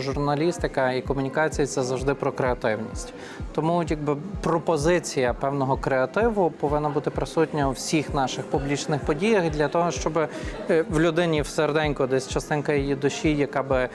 Журналістика і комунікація це завжди про креативність. Тому якби пропозиція певного креативу повинна бути присутня у всіх наших публічних подіях для того, щоб е, в людині в серденько десь частинка її душі, яка би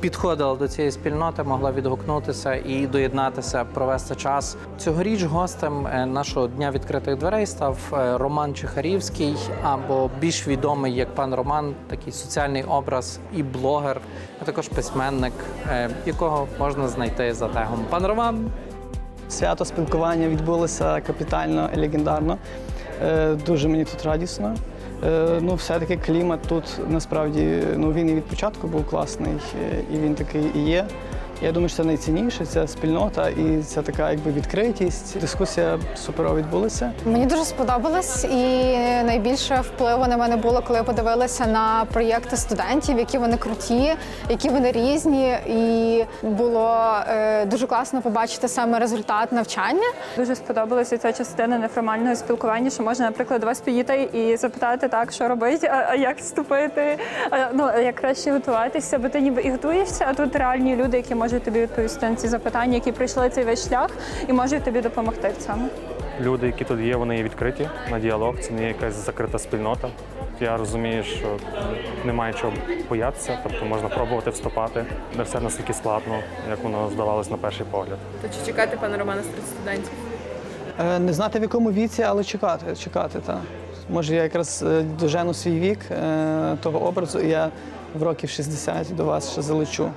підходила до цієї спільноти, могла відгукнутися і доєднатися, провести час. Цьогоріч гостем е, нашого дня відкритих дверей став е, Роман Чехарівський, або більш відомий як пан Роман, такий соціальний образ і блогер, а також письменник, е, якого можна знайти за тегом. Пан Роман. Свято спілкування відбулося капітально і легендарно. Дуже мені тут радісно. Е, Ну, все-таки клімат тут насправді ну, він і від початку був класний, е, і він такий і є. Я думаю, що це найцінніше, це спільнота і ця така якби відкритість. Дискусія суперово відбулася. Мені дуже сподобалось, і найбільше впливу на мене було, коли я подивилася на проєкти студентів, які вони круті, які вони різні. І було е, дуже класно побачити саме результат навчання. Дуже сподобалася ця частина неформального спілкування, що можна, наприклад, до вас підійти і запитати так, що робити, а, а як вступити, а, ну а як краще готуватися, бо ти ніби і готуєшся, а тут реальні люди, які можуть тобі відповісти на ці запитання, які пройшли цей весь шлях і можуть тобі допомогти в цьому. Люди, які тут є, вони є відкриті на діалог. Це не є якась закрита спільнота. Я розумію, що немає чого боятися, тобто можна пробувати вступати. Не все настільки складно, як воно здавалось на перший погляд. То чи чекати пана Романа серед студентів? Е, Не знати в якому віці, але чекати, чекати. Та. Може, я якраз е, дожену свій вік е, того образу, і я в років 60 до вас ще залечу.